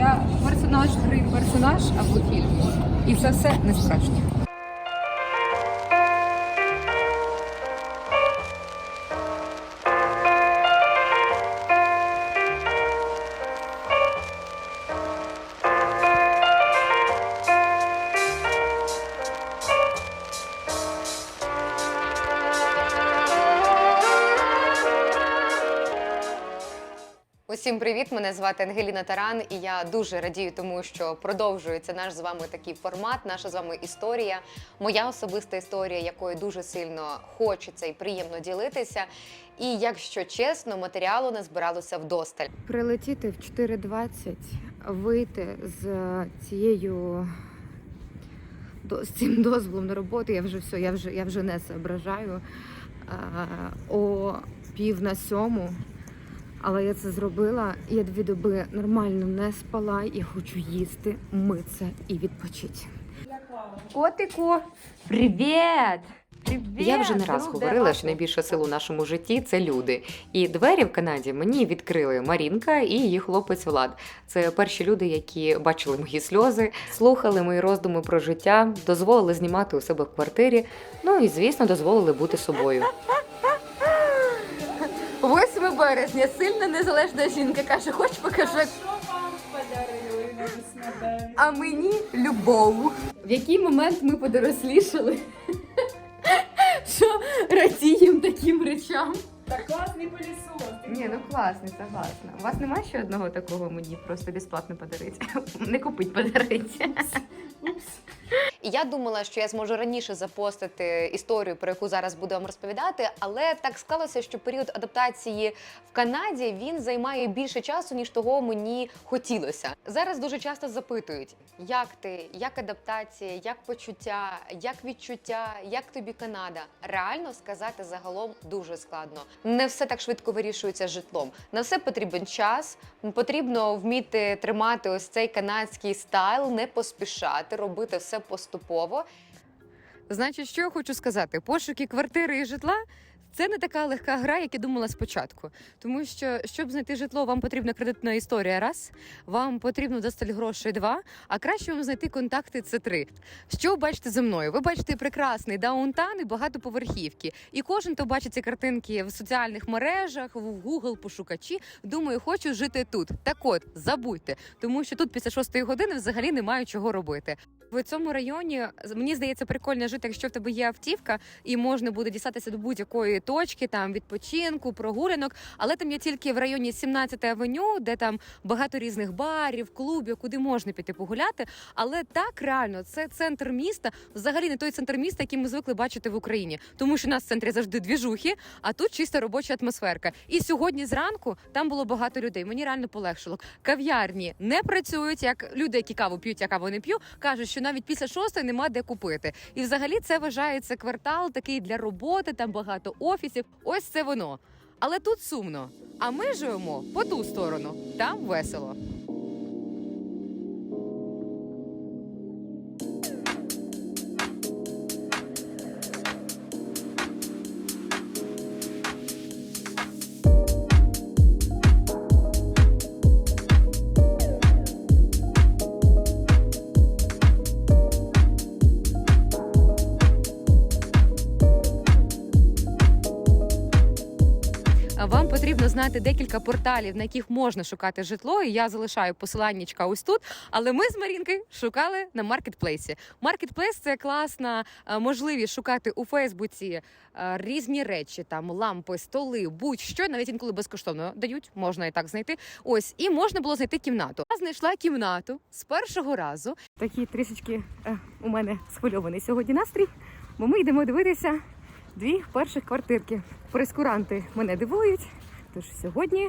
я персонаж гри персонаж або фільм. І це все не страшно. Усім привіт! Мене звати Ангеліна Таран, і я дуже радію, тому що продовжується наш з вами такий формат, наша з вами історія, моя особиста історія, якою дуже сильно хочеться і приємно ділитися. І якщо чесно, матеріалу не збиралося вдосталь. Прилетіти в 4.20, вийти з цією з цим дозволом на роботу, я вже все, я вже, я вже не соображаю. О пів на сьому. Але я це зробила. Я дві доби нормально не спала. Я хочу їсти, митися і відпочити. Котику, привіт! Привіт! Я вже не раз Ну, говорила, що найбільша сила у нашому житті це люди. І двері в Канаді мені відкрили Марінка і її хлопець Влад. Це перші люди, які бачили мої сльози, слухали мої роздуми про життя, дозволили знімати у себе в квартирі. Ну і звісно, дозволили бути собою. 8 березня, сильна незалежна жінка каже, хоч покажу. А мені любов. В який момент ми подорослішали? Що радіємо таким речам? Так класний пилісос. Ні, ну класний, согласна. У вас немає ще одного такого мені просто безплатно подарити? Не купить подарити. І я думала, що я зможу раніше запостити історію, про яку зараз буду вам розповідати, але так склалося, що період адаптації в Канаді він займає більше часу, ніж того мені хотілося. Зараз дуже часто запитують, як ти, як адаптація, як почуття, як відчуття, як тобі Канада. Реально сказати загалом дуже складно. Не все так швидко вирішується житлом. На все потрібен час. Потрібно вміти тримати ось цей канадський стайл, не поспішати, робити все поступово. Значить, що я хочу сказати? Пошуки квартири і житла. Це не така легка гра, як я думала спочатку. Тому що, щоб знайти житло, вам потрібна кредитна історія раз, вам потрібно досталь грошей два, а краще вам знайти контакти це три. Що ви бачите за мною? Ви бачите прекрасний даунтан і багатоповерхівки. І кожен, хто бачить ці картинки в соціальних мережах, в Google пошукачі, думає, хочу жити тут. Так от, забудьте, тому що тут після шостої години взагалі немає чого робити. В цьому районі мені здається прикольно жити, якщо в тебе є автівка, і можна буде дістатися до будь-якої точки, там відпочинку, прогулянок. Але там є тільки в районі 17 авеню, де там багато різних барів, клубів, куди можна піти погуляти. Але так реально це центр міста, взагалі не той центр міста, який ми звикли бачити в Україні, тому що у нас в центрі завжди двіжухи, а тут чиста робоча атмосферка. І сьогодні зранку там було багато людей. Мені реально полегшило. Кав'ярні не працюють, як люди, які каву п'ють, я каву не п'ю, кажуть, що навіть після шостої нема де купити. І взагалі це вважається квартал такий для роботи, там багато офісів. Ось це воно. Але тут сумно. А ми живемо по ту сторону. Там весело. Потрібно знати декілька порталів, на яких можна шукати житло. І я залишаю посиланнячка ось тут. Але ми з Марінкою шукали на маркетплейсі. Маркетплейс це класна е, можливість шукати у Фейсбуці е, різні речі, там лампи, столи, будь-що, навіть інколи безкоштовно дають, можна і так знайти. Ось і можна було знайти кімнату. Я знайшла кімнату з першого разу. Такий трішечки е, у мене схвильований сьогодні настрій, бо ми йдемо дивитися дві перших квартирки. Прескуранти мене дивують. Тож сьогодні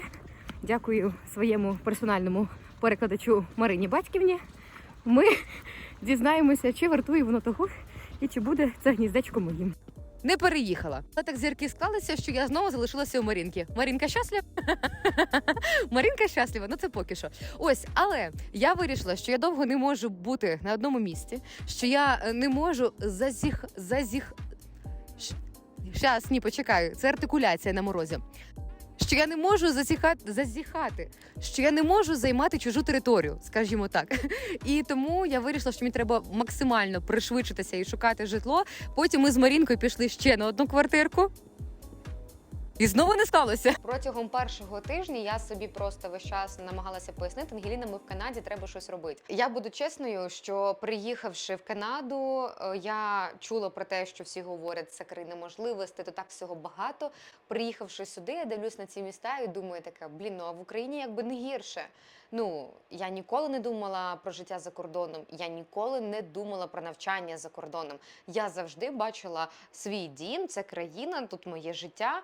дякую своєму персональному перекладачу Марині Батьківні. Ми дізнаємося, чи вартує воно того і чи буде це гніздечко моїм. Не переїхала. Але так зірки склалися, що я знову залишилася у Марінки. Марінка щаслива? Марінка щаслива, ну це поки що. Ось, але я вирішила, що я довго не можу бути на одному місці, що я е, не можу зазіх. зазіх. Щас, ні, почекаю, це артикуляція на морозі. Що я не можу засіхати, зазіхати, що я не можу займати чужу територію, скажімо так. І тому я вирішила, що мені треба максимально пришвидшитися і шукати житло. Потім ми з Марінкою пішли ще на одну квартирку. І знову не сталося. Протягом першого тижня я собі просто весь час намагалася пояснити Ангеліна, ми в Канаді треба щось робити. Я буду чесною, що приїхавши в Канаду, е, я чула про те, що всі говорять, це країна можливостей, то так всього багато. Приїхавши сюди, я дивлюсь на ці міста і думаю, така блін, ну а в Україні якби не гірше. Ну я ніколи не думала про життя за кордоном. Я ніколи не думала про навчання за кордоном. Я завжди бачила свій дім, це країна, тут моє життя.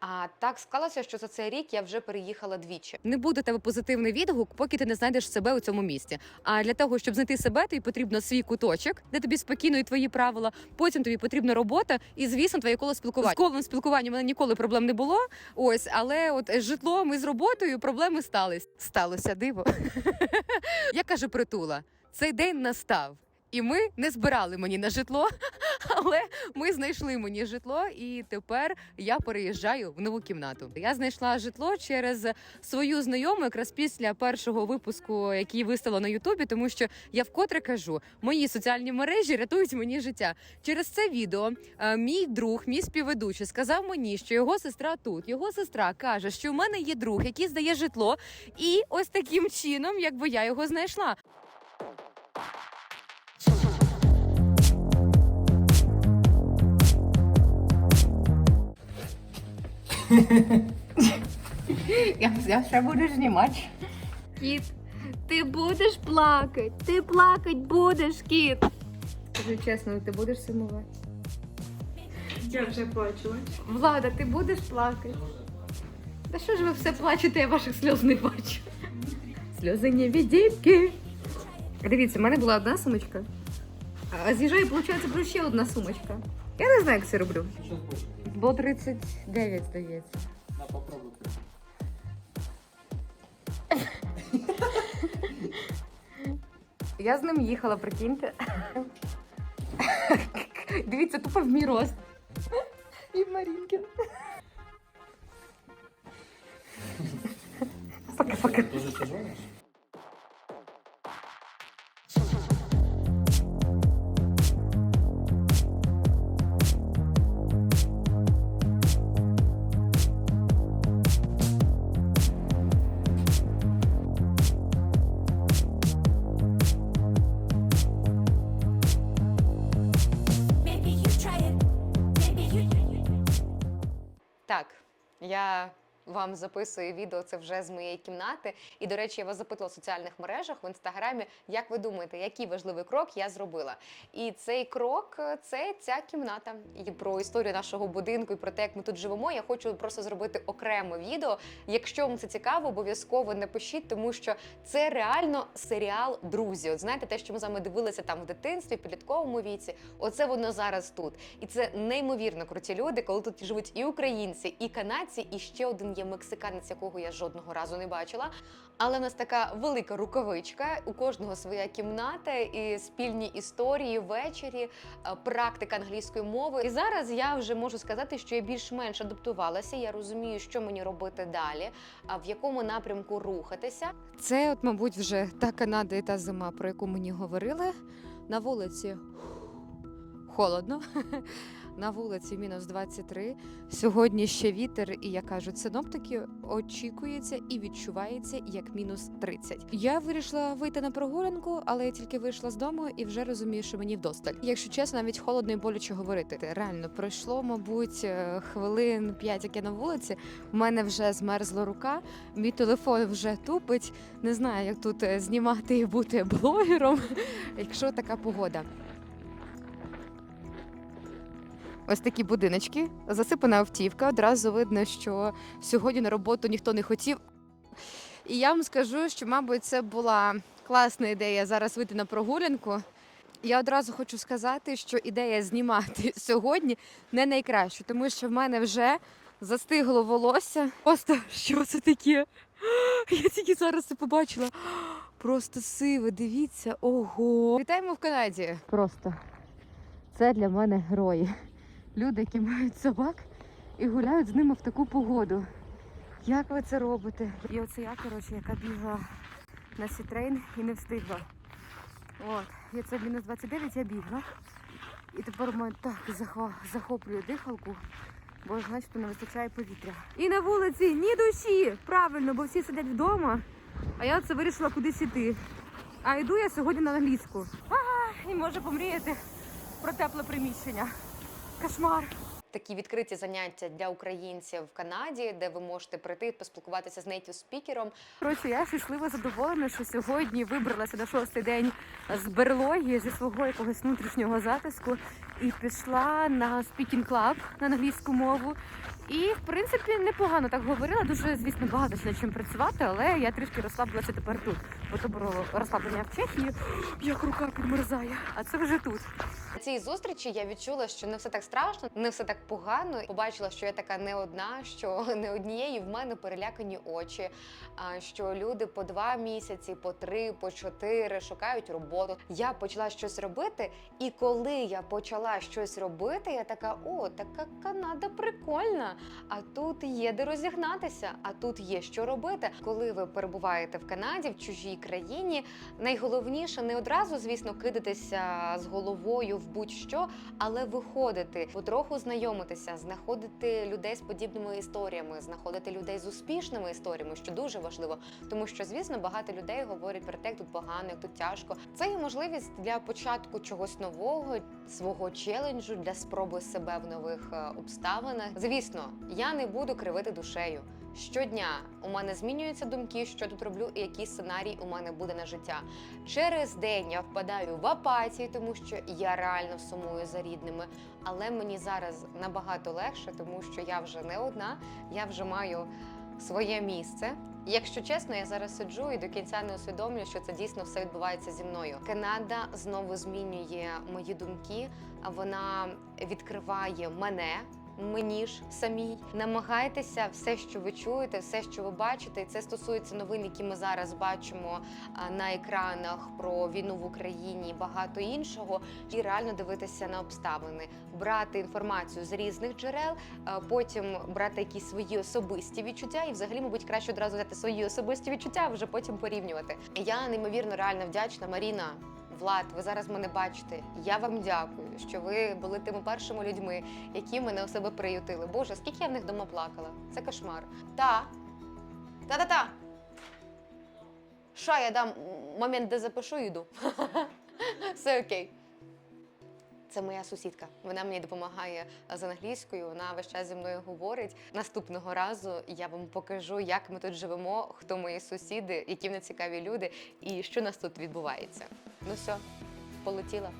А так склалося, що за цей рік я вже переїхала двічі. Не буде тебе позитивний відгук, поки ти не знайдеш себе у цьому місті. А для того, щоб знайти себе, тобі потрібно свій куточок, де тобі спокійно і твої правила. Потім тобі потрібна робота, і звісно, твоє коло спілкування. З колом спілкування мене ніколи проблем не було. Ось, але от житлом і з роботою проблеми стались. Сталося диво. Я кажу притула, цей день настав. І ми не збирали мені на житло, але ми знайшли мені житло, і тепер я переїжджаю в нову кімнату. Я знайшла житло через свою знайому, якраз після першого випуску, який виставила на Ютубі, тому що я вкотре кажу, мої соціальні мережі рятують мені життя. Через це відео е, мій друг, мій співведучий, сказав мені, що його сестра тут. Його сестра каже, що в мене є друг, який здає житло, і ось таким чином, якби я його знайшла. Я, я ще буду знімати. Кіт, ти будеш плакати. Ти плакать будеш, кіт. Скажи чесно, ти будеш сумувати? Я вже плачу. Влада, ти будеш плакати? Та що ж ви все плачете, я ваших сльоз не бачу. Сльози невидимки. Дивіться, в мене була одна сумочка. А з'їжджає, виходить, про ще одна сумочка. Я не знаю, як це роблю. Бо 39, здається. На, попробуй. Я з ним їхала, прикиньте. Дивіться, тупо в мій рост. І в Марінкін. Пока-пока. Я вам записую відео це вже з моєї кімнати. І, до речі, я вас запитувала в соціальних мережах в інстаграмі, як ви думаєте, який важливий крок я зробила? І цей крок е, це ця кімната. І про історію нашого будинку і про те, як ми тут живемо. Я хочу просто зробити окреме відео. Якщо вам це цікаво, обов'язково напишіть, тому що це реально серіал друзі. От знаєте, те, що ми з вами дивилися там в дитинстві, підлітковому віці, оце воно зараз тут. І це неймовірно круті люди, коли тут живуть і українці, і канадці, і ще один є мексиканець, якого я жодного разу не бачила. Але в нас така велика рукавичка. У кожного своя кімната і спільні історії ввечері, е, практика англійської мови. І зараз я вже можу сказати, що я більш-менш адаптувалася. Я розумію, що мені робити далі, а в якому напрямку рухатися. Це, от, мабуть, вже та Канада і та зима, про яку мені говорили. На вулиці холодно. На вулиці мінус 23. Сьогодні ще вітер, і я кажу, синоптики очікується і відчувається як мінус 30. Я вирішила вийти на прогулянку, але я тільки вийшла з дому і вже розумію, що мені вдосталь. Якщо чесно, навіть холодно і боляче говорити. Реально пройшло, мабуть, е, хвилин 5, як я на вулиці. У мене вже змерзла рука, мій телефон вже тупить. Не знаю, як тут е, знімати і бути блогером, якщо така погода. Ось такі будиночки, засипана автівка. Одразу видно, що сьогодні на роботу ніхто не хотів. І я вам скажу, що, мабуть, це була класна ідея зараз вийти на прогулянку. Я одразу хочу сказати, що ідея знімати сьогодні не найкраща, тому що в мене вже застигло волосся. Просто що це таке? Я тільки зараз це побачила. Просто сиве, дивіться, ого. Вітаємо в Канаді. Просто це для мене герої. Люди, які мають собак і гуляють з ними в таку погоду. Як ви це робите? І оце я, коротше, яка бігла на сітрейн і не встигла. От, я це мінус 29, я бігла. І тепер у мене так захва- захоплює дихалку, бо ж начебто не вистачає повітря. І на вулиці ні душі! Правильно, бо всі сидять вдома, а я це вирішила кудись іти. А йду я сьогодні на англійську. А, і може помріяти про тепле приміщення. Кошмар. Такі відкриті заняття для українців в Канаді, де ви можете прийти поспілкуватися з нейтів спікером. Коротше, я щаслива задоволена, що сьогодні вибралася на шостий день з берлоги зі свого якогось внутрішнього затиску і пішла на спікінг клаб на англійську мову. І в принципі непогано так говорила. Дуже звісно багато ще над чим працювати, але я трішки розслабилася тепер тут. Бо то було розслаблення в Чехії, як рука підмерзає, а це вже тут. На цій зустрічі я відчула, що не все так страшно, не все так погано. Побачила, що я така не одна, що не однієї в мене перелякані очі. А що люди по два місяці, по три, по чотири шукають роботу. Я почала щось робити, і коли я почала щось робити, я така: о, така Канада прикольна. А тут є де розігнатися, а тут є що робити. Коли ви перебуваєте в Канаді, в чужій країні, найголовніше не одразу, звісно, кидатися з головою в будь-що, але виходити, потроху знайомитися, знаходити людей з подібними історіями, знаходити людей з успішними історіями, що дуже важливо, тому що, звісно, багато людей говорять про те, як тут погано, як тут тяжко. Це є можливість для початку чогось нового, свого челенджу, для спроби себе в нових е, обставинах. Звісно, я не буду кривити душею. Щодня у мене змінюються думки, що тут роблю, і який сценарій у мене буде на життя. Через день я впадаю в апатію, тому що я реально сумую за рідними. Але мені зараз набагато легше, тому що я вже не одна, я вже маю своє місце. Якщо чесно, я зараз сиджу і до кінця не усвідомлюю, що це дійсно все відбувається зі мною. Канада знову змінює мої думки, вона відкриває мене. Мені ж самій намагайтеся все, що ви чуєте, все, що ви бачите, і це стосується новин, які ми зараз бачимо на екранах про війну в Україні і багато іншого, і реально дивитися на обставини, брати інформацію з різних джерел, потім брати якісь свої особисті відчуття, і взагалі, мабуть, краще одразу взяти свої особисті відчуття, а вже потім порівнювати. Я неймовірно реально вдячна Маріна. Влад, ви зараз мене бачите. Я вам дякую, що ви були тими першими людьми, які мене у себе приютили. Боже, скільки я в них вдома плакала. Це кошмар. Та. Та-та-та. Ша, я дам момент, де запишу, йду. Все окей. Це моя сусідка. Вона мені допомагає з англійською. Вона весь час зі мною говорить. Наступного разу я вам покажу, як ми тут живемо, хто мої сусіди, які в цікаві люди і що нас тут відбувається. Ну все, полетіла.